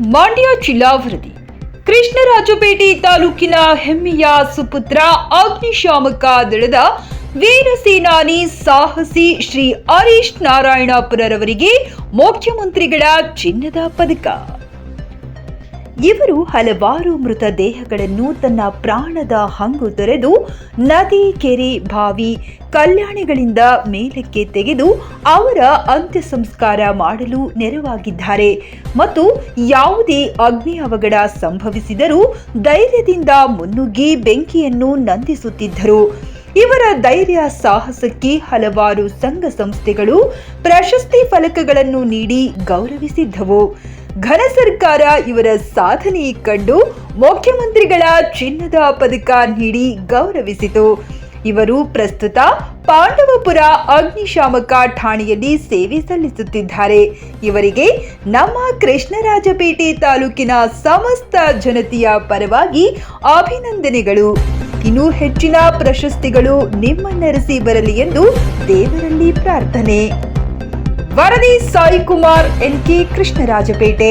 ಮಂಡ್ಯ ಜಿಲ್ಲಾ ವರದಿ. ಕೃಷ್ಣರಾಜಪೇಟೆ ತಾಲೂಕಿನ ಹೆಮ್ಮೆಯ ಸುಪುತ್ರ ಅಗ್ನಿಶಾಮಕ ದಳದ ವೀರ ಸೇನಾನಿ ಸಾಹಸಿ ಶ್ರೀ ಹರೀಶ್ ನಾರಾಯಣಪುರರವರಿಗೆ ಮುಖ್ಯಮಂತ್ರಿಗಳ ಚಿನ್ನದ ಪದಕ. ಇವರು ಹಲವಾರು ಮೃತದೇಹಗಳನ್ನು ತನ್ನ ಪ್ರಾಣದ ಹಂಗು ತೊರೆದು ನದಿ, ಕೆರೆ, ಬಾವಿ, ಕಲ್ಯಾಣಿಗಳಿಂದ ಮೇಲಕ್ಕೆ ತೆಗೆದು ಅವರ ಅಂತ್ಯ ಸಂಸ್ಕಾರ ಮಾಡಲು ನೆರವಾಗಿದ್ದಾರೆ. ಮತ್ತು ಯಾವುದೇ ಅಗ್ನಿ ಅವಘಡ ಸಂಭವಿಸಿದರೂ ಧೈರ್ಯದಿಂದ ಮುನ್ನುಗ್ಗಿ ಬೆಂಕಿಯನ್ನು ನಂದಿಸುತ್ತಿದ್ದರು. ಇವರ ಧೈರ್ಯ ಸಾಹಸಕ್ಕೆ ಹಲವಾರು ಸಂಘ ಸಂಸ್ಥೆಗಳು ಪ್ರಶಸ್ತಿ ಫಲಕಗಳನ್ನು ನೀಡಿ ಗೌರವಿಸಿದ್ದವು. ಘನ ಸರ್ಕಾರ ಇವರ ಸಾಧನೆ ಕಂಡು ಮುಖ್ಯಮಂತ್ರಿಗಳ ಚಿನ್ನದ ಪದಕ ನೀಡಿ ಗೌರವಿಸಿತು. ಇವರು ಪ್ರಸ್ತುತ ಪಾಂಡವಪುರ ಅಗ್ನಿಶಾಮಕ ಠಾಣೆಯಲ್ಲಿ ಸೇವೆ ಸಲ್ಲಿಸುತ್ತಿದ್ದಾರೆ. ಇವರಿಗೆ ನಮ್ಮ ಕೃಷ್ಣರಾಜಪೇಟೆ ತಾಲೂಕಿನ ಸಮಸ್ತ ಜನತೆಯ ಪರವಾಗಿ ಅಭಿನಂದನೆಗಳು. ಇನ್ನೂ ಹೆಚ್ಚಿನ ಪ್ರಶಸ್ತಿಗಳು ನಿಮ್ಮನ್ನರಸಿ ಬರಲಿ ಎಂದು ದೇವರಲ್ಲಿ ಪ್ರಾರ್ಥನೆ. ವರದಿ ಸಾಯಿ ಕುಮಾರ್ ಎನ್ ಕೆ ಕೃಷ್ಣರಾಜಪೇಟೆ.